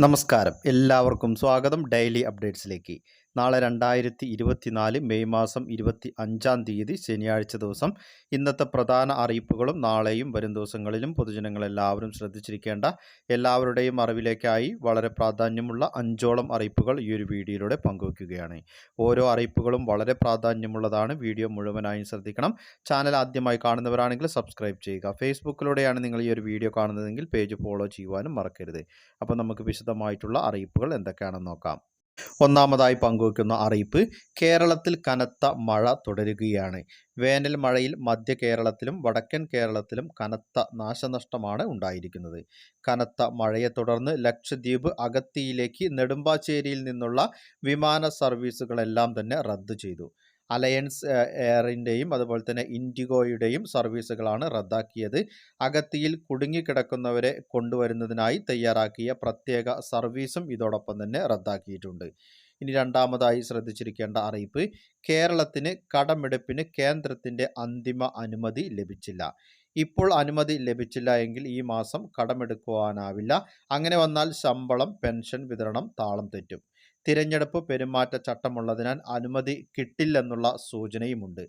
നമസ്കാരം. എല്ലാവർക്കും സ്വാഗതം. ഡെയിലി അപ്ഡേറ്റ്സിലേക്ക്. നാളെ രണ്ടായിരത്തി ഇരുപത്തിനാല് മെയ് മാസം ഇരുപത്തി അഞ്ചാം തീയതി ശനിയാഴ്ച ദിവസം. ഇന്നത്തെ പ്രധാന അറിയിപ്പുകളും നാളെയും വരും ദിവസങ്ങളിലും പൊതുജനങ്ങളെല്ലാവരും ശ്രദ്ധിച്ചിരിക്കേണ്ട എല്ലാവരുടെയും അറിവിലേക്കായി വളരെ പ്രാധാന്യമുള്ള അഞ്ചോളം അറിയിപ്പുകൾ ഈ ഒരു വീഡിയോയിലൂടെ പങ്കുവയ്ക്കുകയാണ് ഓരോ അറിയിപ്പുകളും വളരെ പ്രാധാന്യമുള്ളതാണ്. വീഡിയോ മുഴുവനായും ശ്രദ്ധിക്കണം. ചാനൽ ആദ്യമായി കാണുന്നവരാണെങ്കിൽ സബ്സ്ക്രൈബ് ചെയ്യുക. ഫേസ്ബുക്കിലൂടെയാണ് നിങ്ങൾ ഈ ഒരു വീഡിയോ കാണുന്നതെങ്കിൽ പേജ് ഫോളോ ചെയ്യുവാനും മറക്കരുത്. അപ്പോൾ നമുക്ക് വിശദമായിട്ടുള്ള അറിയിപ്പുകൾ എന്തൊക്കെയാണെന്ന് നോക്കാം. ഒന്നാമതായി പങ്കുവയ്ക്കുന്ന അറിയിപ്പ് കേരളത്തിൽ കനത്ത മഴ തുടരുകയാണ്. വേനൽ മഴയിൽ മധ്യ കേരളത്തിലും വടക്കൻ കേരളത്തിലും കനത്ത നാശനഷ്ടമാണ് ഉണ്ടായിരിക്കുന്നത്. കനത്ത മഴയെ തുടർന്ന് ലക്ഷദ്വീപ് അഗത്തിയിലേക്ക് നെടുമ്പാശ്ശേരിയിൽ നിന്നുള്ള വിമാന സർവീസുകളെല്ലാം തന്നെ റദ്ദു ചെയ്തു. അലയൻസ് എയറിന്റെയും അതുപോലെ തന്നെ ഇൻഡിഗോയുടെയും സർവീസുകളാണ് റദ്ദാക്കിയത്. അഗത്തിയിൽ കുടുങ്ങിക്കിടക്കുന്നവരെ കൊണ്ടുവരുന്നതിനായി തയ്യാറാക്കിയ പ്രത്യേക സർവീസും ഇതോടൊപ്പം തന്നെ റദ്ദാക്കിയിട്ടുണ്ട്. ഇനി രണ്ടാമതായി ശ്രദ്ധിച്ചിരിക്കേണ്ട അറിയിപ്പ് കേരളത്തിന് കടമെടുപ്പിന് കേന്ദ്രത്തിന്റെ അന്തിമ അനുമതി ലഭിച്ചില്ല. ഇപ്പോൾ അനുമതി ലഭിച്ചില്ല എങ്കിൽ ഈ മാസം കടമെടുക്കുവാനാവില്ല. അങ്ങനെ വന്നാൽ ശമ്പളം പെൻഷൻ വിതരണം താളം തെറ്റും. തിരഞ്ഞെടുപ്പ് പെരുമാറ്റച്ചട്ടമുള്ളതിനാൽ അനുമതി കിട്ടില്ലെന്നുള്ള സൂചനയുമുണ്ട്.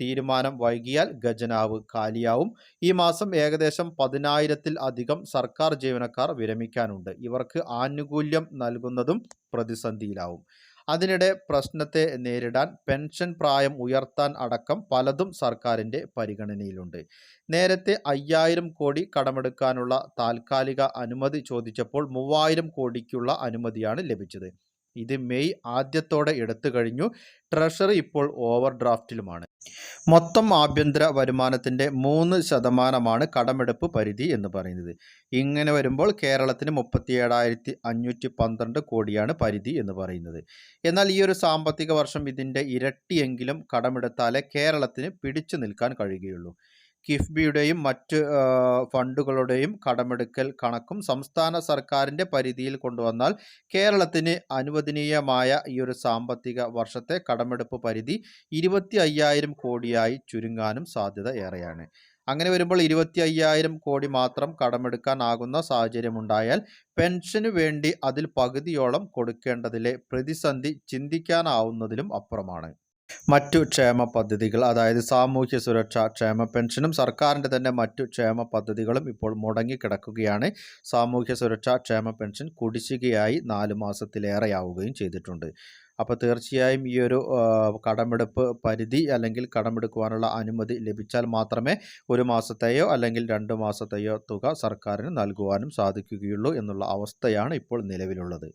തീരുമാനം വൈകിയാൽ ഖജനാവ് കാലിയാവും. ഈ മാസം ഏകദേശം പതിനായിരത്തിൽ അധികം സർക്കാർ ജീവനക്കാർ വിരമിക്കാനുണ്ട്. ഇവർക്ക് ആനുകൂല്യം നൽകുന്നതും പ്രതിസന്ധിയിലാവും. അതിനിടെ പ്രശ്നത്തെ നേരിടാൻ പെൻഷൻ പ്രായം ഉയർത്താൻ അടക്കം പലതും സർക്കാരിന്റെ പരിഗണനയിലുണ്ട്. നേരത്തെ അയ്യായിരം കോടി കടമെടുക്കാനുള്ള താൽക്കാലിക അനുമതി ചോദിച്ചപ്പോൾ മൂവായിരം കോടിക്കുള്ള അനുമതിയാണ് ലഭിച്ചത്. ഇത് മെയ് ആദ്യത്തോടെ എടുത്തു കഴിഞ്ഞു. ട്രഷറി ഇപ്പോൾ ഓവർ ഡ്രാഫ്റ്റിലുമാണ് മൊത്തം ആഭ്യന്തര വരുമാനത്തിന്റെ മൂന്ന് ശതമാനമാണ് കടമെടുപ്പ് പരിധി എന്ന് പറയുന്നത്. ഇങ്ങനെ വരുമ്പോൾ കേരളത്തിന് മുപ്പത്തി ഏഴായിരത്തി അഞ്ഞൂറ്റി പന്ത്രണ്ട് കോടിയാണ് പരിധി എന്ന് പറയുന്നത്. എന്നാൽ ഈ ഒരു സാമ്പത്തിക വർഷം ഇതിന്റെ ഇരട്ടിയെങ്കിലും കടമെടുത്താലേ കേരളത്തിന് പിടിച്ചു നിൽക്കാൻ കഴിയുകയുള്ളൂ. കിഫ്ബിയുടെയും മറ്റ് ഫണ്ടുകളുടെയും കടമെടുക്കൽ കണക്കും സംസ്ഥാന സർക്കാരിന്റെ പരിധിയിൽ കൊണ്ടുവന്നാൽ കേരളത്തിന് അനുവദനീയമായ ഈ ഒരു സാമ്പത്തിക വർഷത്തെ കടമെടുപ്പ് പരിധി ഇരുപത്തി അയ്യായിരം കോടിയായി ചുരുങ്ങാനും സാധ്യത ഏറെയാണ്. അങ്ങനെ വരുമ്പോൾ ഇരുപത്തി അയ്യായിരം കോടി മാത്രം കടമെടുക്കാനാകുന്ന സാഹചര്യമുണ്ടായാൽ പെൻഷനു വേണ്ടി അതിൽ പകുതിയോളം കൊടുക്കേണ്ടതിലെ പ്രതിസന്ധി ചിന്തിക്കാനാവുന്നതിലും അപ്പുറമാണ്. മറ്റു ക്ഷേമ പദ്ധതികൾ അതായത് സാമൂഹ്യ സുരക്ഷ ക്ഷേമ പെൻഷനും സർക്കാരിന്റെ തന്നെ മറ്റു ക്ഷേമ പദ്ധതികളും ഇപ്പോൾ മുടങ്ങിക്കിടക്കുകയാണ്. സാമൂഹ്യ സുരക്ഷ ക്ഷേമ പെൻഷൻ കുടിശ്ശികയായി നാല് മാസത്തിലേറെയാവുകയും ചെയ്തിട്ടുണ്ട്. അപ്പോൾ തീർച്ചയായും ഈ ഒരു കടമെടുപ്പ് പരിധി അല്ലെങ്കിൽ കടമെടുക്കുവാനുള്ള അനുമതി ലഭിച്ചാൽ മാത്രമേ ഒരു മാസത്തെയോ അല്ലെങ്കിൽ രണ്ട് മാസത്തെയോ തുക സർക്കാരിന് നൽകുവാനും സാധിക്കുകയുള്ളൂ എന്നുള്ള അവസ്ഥയാണ് ഇപ്പോൾ നിലവിലുള്ളത്.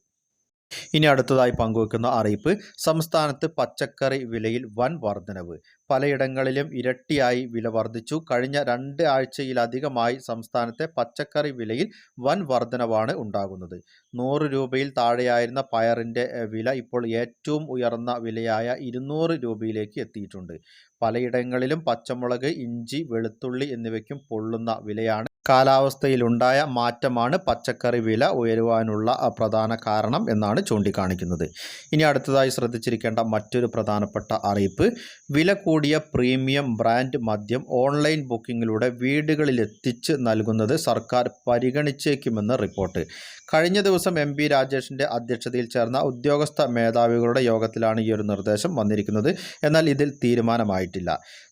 ഇനി അടുത്തതായി പങ്കുവെക്കുന്ന അറിയിപ്പ് സംസ്ഥാനത്ത് പച്ചക്കറി വിലയിൽ വൻ വർധനവ്. പലയിടങ്ങളിലും ഇരട്ടിയായി വില വർദ്ധിച്ചു കഴിഞ്ഞ രണ്ട് ആഴ്ചയിലധികമായി സംസ്ഥാനത്തെ പച്ചക്കറി വിലയിൽ വൻ വർധനവാണ് ഉണ്ടാകുന്നത്. നൂറ് രൂപയിൽ താഴെയായിരുന്ന പയറിന്റെ വില ഇപ്പോൾ ഏറ്റവും ഉയർന്ന വിലയായ ഇരുന്നൂറ് രൂപയിലേക്ക് എത്തിയിട്ടുണ്ട്. പലയിടങ്ങളിലും പച്ചമുളക് ഇഞ്ചി വെളുത്തുള്ളി എന്നിവയ്ക്കും പൊള്ളുന്ന വിലയാണ് കാലാവസ്ഥയിലുണ്ടായ മാറ്റമാണ് പച്ചക്കറി വില ഉയരുവാനുള്ള പ്രധാന കാരണം എന്നാണ് ചൂണ്ടിക്കാണിക്കുന്നത്. ഇനി അടുത്തതായി ശ്രദ്ധിച്ചിരിക്കേണ്ട മറ്റൊരു പ്രധാനപ്പെട്ട അറിയിപ്പ് വില കൂടിയ പ്രീമിയം ബ്രാൻഡ് മദ്യം ഓൺലൈൻ ബുക്കിങ്ങിലൂടെ വീടുകളിലെത്തിച്ച് നൽകുന്നത് സർക്കാർ പരിഗണിച്ചേക്കുമെന്ന് റിപ്പോർട്ട്. കഴിഞ്ഞ ദിവസം എം പി രാജേഷിന്റെ അധ്യക്ഷതയിൽ ചേർന്ന ഉദ്യോഗസ്ഥ മേധാവികളുടെ യോഗത്തിലാണ് ഈ ഒരു നിർദ്ദേശം വന്നിരിക്കുന്നത്. എന്നാൽ ഇതിൽ തീരുമാനമായിട്ടില്ല.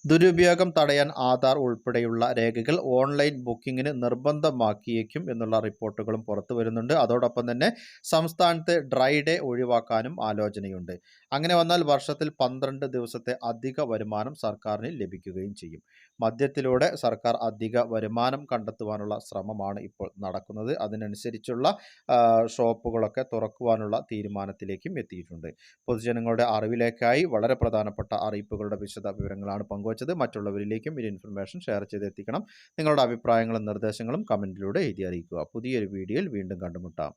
ദുരുപയോഗം തടയാൻ ആധാർ ഉൾപ്പെടെയുള്ള രേഖകൾ ഓൺലൈൻ ബുക്കിങ്ങിന് നിർബന്ധമാക്കിയേക്കും എന്നുള്ള റിപ്പോർട്ടുകളും പുറത്തു വരുന്നുണ്ട്. അതോടൊപ്പം തന്നെ സംസ്ഥാനത്ത് ഡ്രൈ ഡേ ഒഴിവാക്കാനും ആലോചനയുണ്ട്. അങ്ങനെ വന്നാൽ വർഷത്തിൽ പന്ത്രണ്ട് ദിവസത്തെ അധിക വരുമാനം സർക്കാരിന് ലഭിക്കുകയും ചെയ്യും. മദ്യത്തിലൂടെ സർക്കാർ അധിക വരുമാനം കണ്ടെത്തുവാനുള്ള ശ്രമമാണ് ഇപ്പോൾ നടക്കുന്നത്. അതിനനുസരിച്ചുള്ള ഷോപ്പുകളൊക്കെ തുറക്കുവാനുള്ള തീരുമാനത്തിലേക്കും എത്തിയിട്ടുണ്ട്. പൊതുജനങ്ങളുടെ അറിവിലേക്കായി വളരെ പ്രധാനപ്പെട്ട അറിയിപ്പുകളുടെ വിശദ വിവരങ്ങളാണ് പങ്കുവച്ചത്. മറ്റുള്ളവരിലേക്കും ഈ ഇൻഫർമേഷൻ ഷെയർ ചെയ്ത് എത്തിക്കണം നിങ്ങളുടെ അഭിപ്രായങ്ങളും നിർദ്ദേശങ്ങളും കമന്റിലൂടെ എഴുതി അറിയിക്കുക. പുതിയൊരു വീഡിയോയിൽ വീണ്ടും കണ്ടുമുട്ടാം.